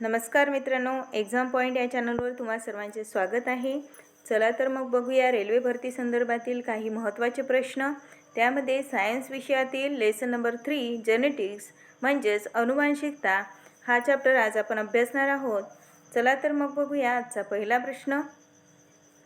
नमस्कार मित्रांनो exam point या चॅनलवर तुम्हा सर्वांचे स्वागत आहे. चला तर मग बघूया रेल्वे भरती संदर्भातील काही महत्त्वाचे प्रश्न. त्यामध्ये सायन्स विषयातील लेसन नंबर थ्री जेनेटिक्स म्हणजेच अनुवांशिकता हा चॅप्टर आज आपण अभ्यासणार आहोत. चला तर मग बघूया आजचा पहिला प्रश्न.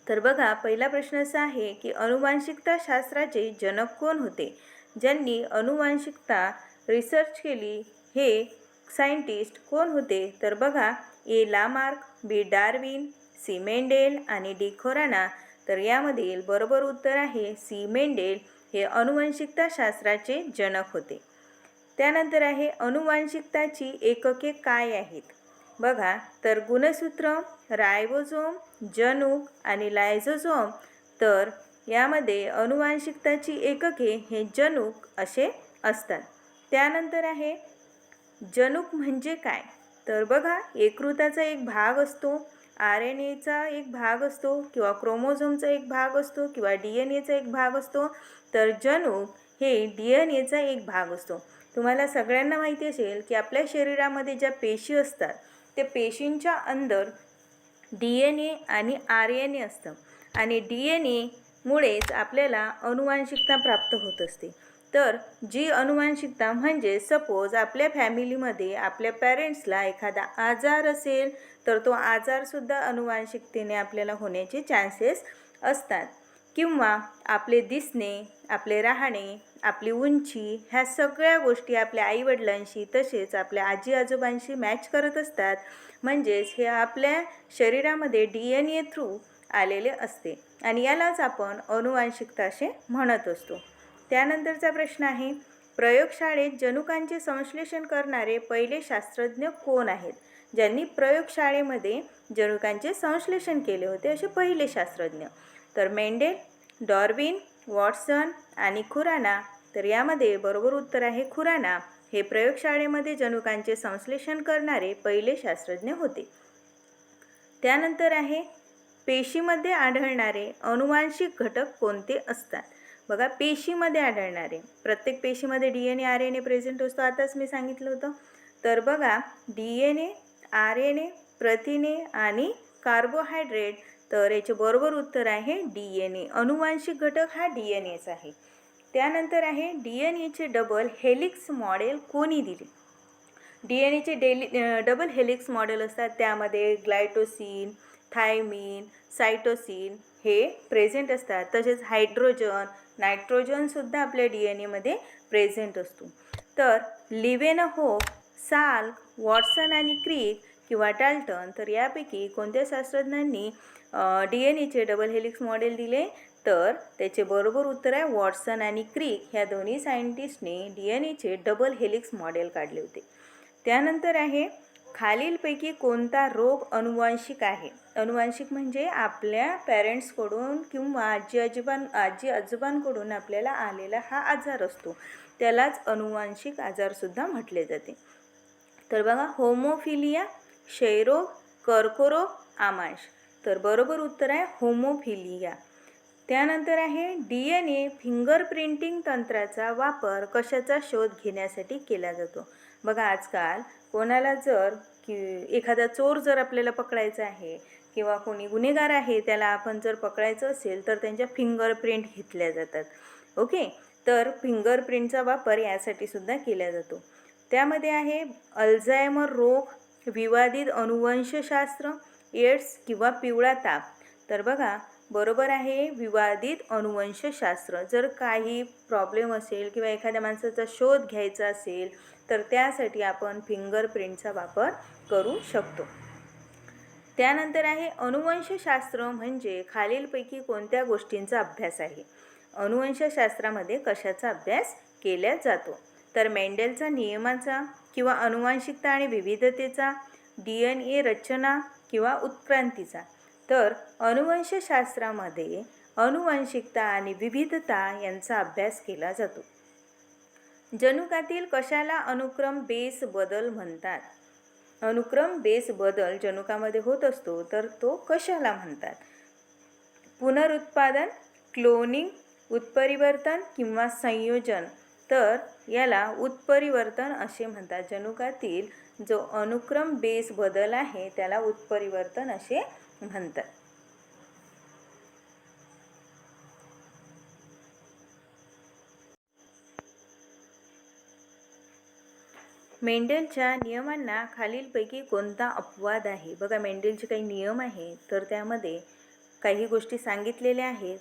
तर बघा पहिला प्रश्न असा आहे की अनुवांशिकता शास्त्राचे जनक कोण होते? ज्यांनी अनुवांशिकता रिसर्च केली हे सायंटिस्ट कोण होते? तर बघा A. Lamarck B. Darwin C. Mendel आणि डी. खोराना. तर यामधील बरोबर उत्तर आहे सी. मेंडेल हे अनुवंशिकता शास्त्राचे जनक होते. त्यानंतर आहे अनुवांशिकताची एकके काय आहेत? बघा तर गुणसूत्र रायबोझोम जनुक आणि लायझोझोम. तर यामध्ये अनुवांशिकताची एकके हे जनुक असे असतात. त्यानंतर आहे जनुक म्हणजे काय? तर बघा यकृताचा एक भाग असतो आर एन एचा एक भाग असतो किंवा क्रोमोझोमचा एक भाग असतो किंवा डी एन एचा एक भाग असतो तर जनुक हे डी एन एचा एक भाग असतो. तुम्हाला सगळ्यांना माहिती असेल की आपल्या शरीरामध्ये ज्या पेशी असतात त्या पेशींच्या अंदर डी एन ए आणि आर एन ए असतं. आणि डी एन एमुळेच आपल्याला अनुवांशिकता प्राप्त होत असते. तर जी अनुवांशिकता म्हणजे सपोज आपल्या फॅमिलीमध्ये आपल्या पॅरेंट्सला एखादा आजार असेल तर तो आजारसुद्धा अनुवांशिकतेने आपल्याला होण्याचे चान्सेस असतात. किंवा आपले दिसणे आपले राहणे आपली उंची ह्या सगळ्या गोष्टी आपल्या आईवडिलांशी तसेच आपल्या आजी आजोबांशी मॅच करत असतात. म्हणजेच हे आपल्या शरीरामध्ये डी एन ए थ्रू आलेले असते. आणि यालाच आपण अनुवांशिकता असे म्हणत असतो. त्यानंतरचा प्रश्न आहे प्रयोगशाळेत जनुकांचे संश्लेषण करणारे पहिले शास्त्रज्ञ कोण आहेत? ज्यांनी प्रयोगशाळेमध्ये जनुकांचे संश्लेषण केले होते असे पहिले शास्त्रज्ञ. तर मेंडेल डॉर्विन वॉटसन आणि खुराना. तर यामध्ये बरोबर उत्तर आहे खुराना. हे प्रयोगशाळेमध्ये जनुकांचे संश्लेषण करणारे पहिले शास्त्रज्ञ होते. त्यानंतर आहे पेशीमध्ये आढळणारे अनुवांशिक घटक कोणते असतात? बघा पेशीमध्ये आढळणारे प्रत्येक पेशीमध्ये D N A R N A present असतो आताच मी सांगितलं होतं. तर बघा D N A R N A प्रथिने आणि कार्बोहायड्रेट तर याचे बरोबर उत्तर आहे डी एन ए अनुवांशिक घटक हा डी एन एचा आहे. त्यानंतर आहे D N एचे double helix model कोणी दिले? D N एचे daily double helix model असतात. त्यामध्ये ग्लायटोसिन थायमिन सायटोसिन हे प्रेझेंट असतात. तसेच हायड्रोजन नायट्रोजनसुद्धा आपल्या डी एन एमध्ये प्रेझेंट असतो. तर लिवेनहोप साल्क वॉटसन आणि क्रीक किंवा टॅल्टन तर यापैकी कोणत्या शास्त्रज्ञांनी D N एचे double helix model दिले? तर त्याचे बरोबर उत्तर आहे वॉटसन आणि क्रीक. ह्या दोन्ही सायंटिस्टने D N एचे double helix model काढले होते. त्यानंतर आहे खालीलपैकी कोणता रोग अनुवांशिक आहे? अनुवांशिक म्हणजे आपल्या पॅरेंट्सकडून किंवा आजी आजोबां आजी आजोबांकडून आपल्याला आलेला हा आजार असतो. त्यालाच अनुवांशिक आजारसुद्धा म्हटले जाते. तर बघा होमोफिलिया क्षयरोग कर्करोग आमांश. तर बरोबर उत्तर आहे होमोफिलिया त्यानंतर आहे D N A fingerprinting तंत्राचा वापर कशाचा शोध घेण्यासाठी केला जातो? बघा आजकाल कोणाला जर की एखादा चोर जर आपल्याला पकडायचा आहे किंवा कोणी गुन्हेगार आहे त्याला आपण जर पकडायचं असेल तर त्यांच्या फिंगरप्रिंट घेतल्या जातात. ओके तर फिंगरप्रिंटचा वापर यासाठी सुद्धा केला जातो. त्यामध्ये आहे अल्झायमर रोग विवादित अनुवंशशास्त्र एड्स किंवा पिवळा ताप. तर बघा बरोबर आहे विवादित अनुवंशशास्त्र. जर काही प्रॉब्लेम असेल किंवा एखाद्या माणसाचा शोध घ्यायचा असेल तर त्यासाठी आपण फिंगरप्रिंटचा वापर करू शकतो. त्यानंतर आहे अनुवंशशास्त्र म्हणजे खालीलपैकी कोणत्या गोष्टींचा अभ्यास आहे? अनुवंशशास्त्रामध्ये कशाचा अभ्यास केला जातो? तर मेंडेलचा नियमाचा किंवा अनुवांशिकता आणि विविधतेचा डी एन ए रचना किंवा उत्क्रांतीचा. तर अनुवंशशास्त्रामध्ये अनुवांशिकता आणि विविधता यांचा अभ्यास केला जातो. जनुकातील कशाला अनुक्रम बेस बदल म्हणतात? अनुक्रम बेस बदल जनुकामध्ये होत असतो तर तो कशाला म्हणतात? पुनरुत्पादन क्लोनिंग उत्परिवर्तन किंवा संयोजन तर याला उत्परिवर्तन असे म्हणतात. जनुकातील जो अनुक्रम बेस बदल आहे त्याला उत्परिवर्तन असे म्हणतात. मेंडेलच्या नियमांना खालीलपैकी कोणता अपवाद आहे? बघा मेंडेलचे काही नियम आहे तर त्यामध्ये काही गोष्टी सांगितलेल्या आहेत.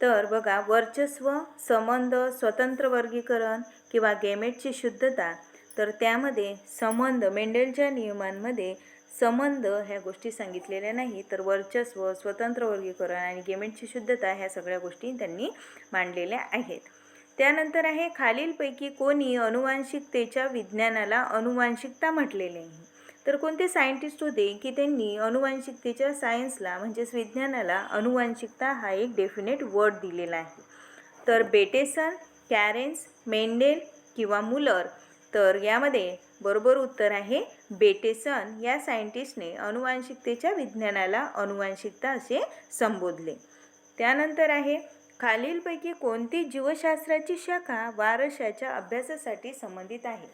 तर बघा वर्चस्व संबंध स्वतंत्र वर्गीकरण किंवा गेमेटची शुद्धता तर त्यामध्ये संबंध मेंडेलच्या नियमांमध्ये संबंध ह्या गोष्टी सांगितलेल्या नाही तर वर्चस्व स्वतंत्र वर्गीकरण आणि गेमेटची शुद्धता ह्या सगळ्या गोष्टी त्यांनी मांडलेल्या आहेत. त्यानंतर आहे खालीलपैकी कोणी अनुवांशिकतेच्या विज्ञानाला अनुवांशिकता म्हटलेले. आहे तर कोणते सायंटिस्ट होते की त्यांनी अनुवांशिकतेच्या सायन्सला म्हणजेच विज्ञानाला अनुवांशिकता हा एक डेफिनेट वर्ड दिलेला आहे. तर बेटेसन कॅरेन्स मेंडेल किंवा मुलर तर यामध्ये बरोबर उत्तर आहे बेटेसन या सायंटिस्टने अनुवांशिकतेच्या विज्ञानाला अनुवांशिकता असे संबोधले. त्यानंतर आहे खालीलपैकी कोणती जीवशास्त्राची शाखा वारशाच्या अभ्यासासाठी संबंधित आहे?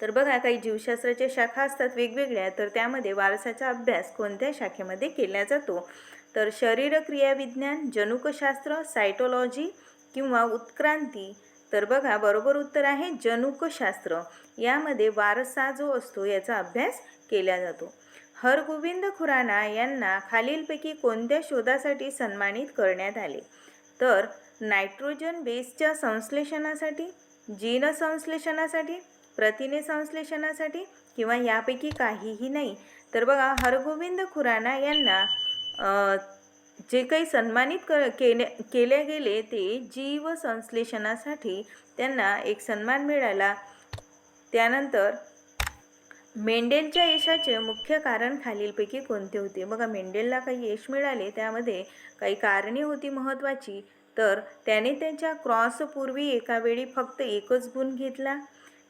तर बघा काही जीवशास्त्राच्या शाखा असतात वेगवेगळ्या तर त्यामध्ये वारसाचा अभ्यास कोणत्या शाखेमध्ये केला जातो? तर शरीर क्रियाविज्ञान जनुकशास्त्र सायटोलॉजी किंवा उत्क्रांती. तर बघा बरोबर उत्तर आहे जनुकशास्त्र. यामध्ये वारसा जो असतो याचा अभ्यास केला जातो. हरगोविंद खुराना यांना खालीलपैकी कोणत्या शोधासाठी सन्मानित करण्यात आले? तर नायट्रोजन बेसच्या संश्लेषणासाठी जीन संश्लेषणासाठी प्रथिने संश्लेषणासाठी किंवा यापैकी काहीही नाही. तर बघा हरगोविंद खुराना यांना जे काही सन्मानित कर केले केले गेले ते जीव संश्लेषणासाठी त्यांना एक सन्मान मिळाला. त्यानंतर मेंडेलच्या यशाचे मुख्य कारण खालीलपैकी कोणते होते? बघा मेंडेलला काही यश मिळाले त्यामध्ये काही कारणे होती महत्त्वाची. तर त्याने त्याच्या क्रॉसपूर्वी एकावेळी फक्त एकच गुण घेतला.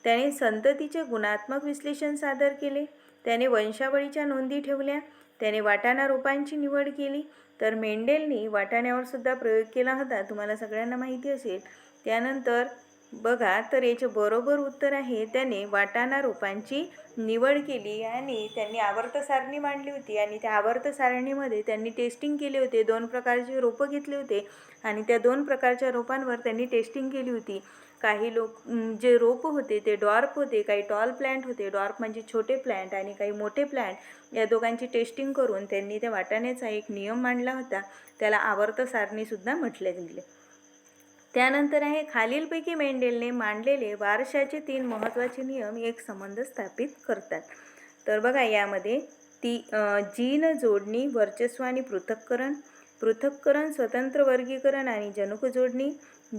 त्याने संततीचे गुणात्मक विश्लेषण सादर केले. त्याने वंशावळीच्या नोंदी ठेवल्या. त्याने वाटाणा रोपांची निवड केली. तर मेंडेलनी वाटाण्यावर सुद्धा प्रयोग केला होता. तुम्हाला सगळ्यांना माहिती असेल. त्यानंतर बघा तर याचे बरोबर उत्तर आहे त्याने वाटाणा रोपांची निवड केली आणि त्यांनी आवर्त सारणी मांडली होती आणि त्या आवर्त सारणीमध्ये त्यांनी टेस्टिंग केले होते. दोन प्रकारचे रोपं घेतले होते आणि त्या दोन प्रकारच्या रोपांवर त्यांनी टेस्टिंग केली होती. काही लोक जे रोपं होते ते डॉर्प होते काही टॉल प्लॅन्ट होते. डॉर्प म्हणजे छोटे प्लॅन्ट आणि काही मोठे प्लॅन्ट. या दोघांची टेस्टिंग करून त्यांनी त्या वाटाण्याचा एक नियम मांडला होता. त्याला आवर्त सारणीसुद्धा म्हटले गेले. त्यानंतर आहे खालीलपैकी मेंडेलने मांडलेले वारशाचे तीन महत्त्वाचे नियम एक संबंध स्थापित करतात. तर बघा यामध्ये ती जीन जोडणी वर्चस्व आणि पृथक्करण पृथक्करण स्वतंत्र वर्गीकरण आणि जनुक जोडणी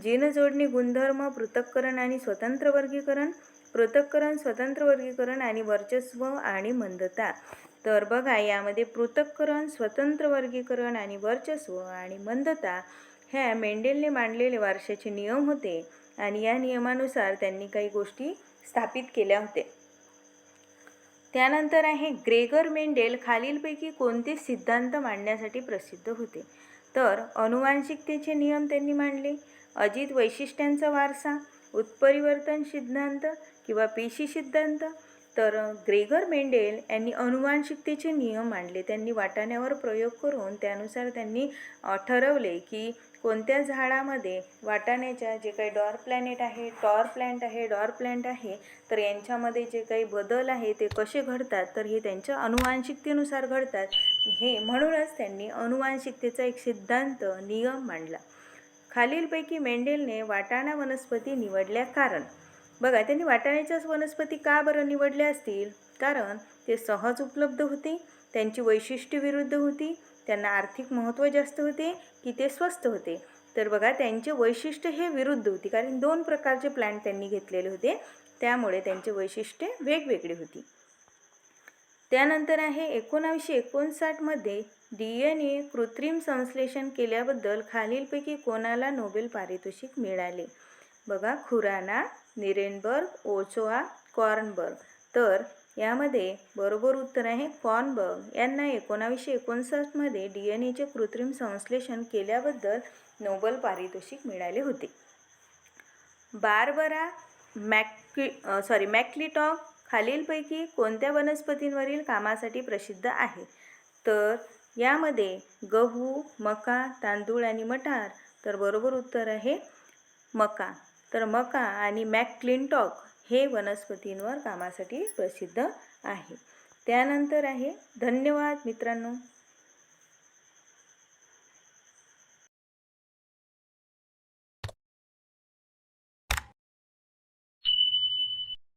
जीन जोडणी गुणधर्म पृथक्करण आणि स्वतंत्र वर्गीकरण पृथक्करण स्वतंत्र वर्गीकरण आणि वर्चस्व आणि मंदता. तर बघा यामध्ये पृथक्करण स्वतंत्र वर्गीकरण आणि वर्चस्व आणि मंदता ह्या मेंडेलने मांडलेले वारशाचे नियम होते आणि या नियमानुसार त्यांनी काही गोष्टी स्थापित केल्या होत्या. त्यानंतर आहे ग्रेगर मेंडेल खालीलपैकी कोणते सिद्धांत मांडण्यासाठी प्रसिद्ध होते. तर अनुवांशिकतेचे नियम त्यांनी मांडले अजित वैशिष्ट्यांचा वारसा उत्परिवर्तन सिद्धांत किंवा पेशी सिद्धांत तर ग्रेगर मेंडेल यांनी अनुवांशिकतेचे नियम मांडले. त्यांनी वाटाण्यावर प्रयोग करून त्यानुसार त्यांनी ठरवले की कोणत्या झाडामध्ये वाटाण्याच्या जे काही डॉर प्लॅनेट आहे टॉर प्लॅन्ट आहे डॉर प्लॅन्ट आहे तर यांच्यामध्ये जे काही बदल आहे ते कसे घडतात तर हे त्यांच्या अनुवांशिकतेनुसार घडतात. हे म्हणूनच त्यांनी अनुवांशिकतेचा एक सिद्धांत नियम मांडला. खालीलपैकी मेंडेलने वाटाणा वनस्पती निवडल्या. कारण बघा त्यांनी वाटाण्याच्याच वनस्पती का बरं निवडल्या असतील? कारण ते सहज उपलब्ध होते त्यांची वैशिष्ट्य विरुद्ध होती त्यांना आर्थिक महत्त्व जास्त होते की ते स्वस्त होते. तर बघा त्यांचे वैशिष्ट्य हे विरुद्ध होती कारण दोन प्रकारचे प्लॅन्ट त्यांनी घेतलेले होते त्यामुळे त्यांचे वैशिष्ट्ये वेगवेगळी होती. त्यानंतर आहे एकोणावीसशे एकोणसाठमध्ये डी एन ए कृत्रिम संश्लेषण केल्याबद्दल खालीलपैकी कोणाला नोबेल पारितोषिक मिळाले? बघा खुराना निरेनबर्ग ओचोआ कॉर्नबर्ग. तर यामध्ये बरोबर उत्तर आहे कॉर्नबर्ग. यांना एकोणावीसशे एकोणसाठमध्ये डी एन एचे कृत्रिम संश्लेषण केल्याबद्दल नोबल पारितोषिक मिळाले होते. बारबरा मॅक्की सॉरी मॅक्लिटॉक खालीलपैकी कोणत्या वनस्पतींवरील कामासाठी प्रसिद्ध आहे? तर यामध्ये गहू मका तांदूळ आणि मटार. तर बरोबर उत्तर आहे मका. तर मका आणि मॅकक्लिंटॉक हे वनस्पतींवर कामासाठी प्रसिद्ध आहे. त्यानंतर आहे धन्यवाद मित्रांनो.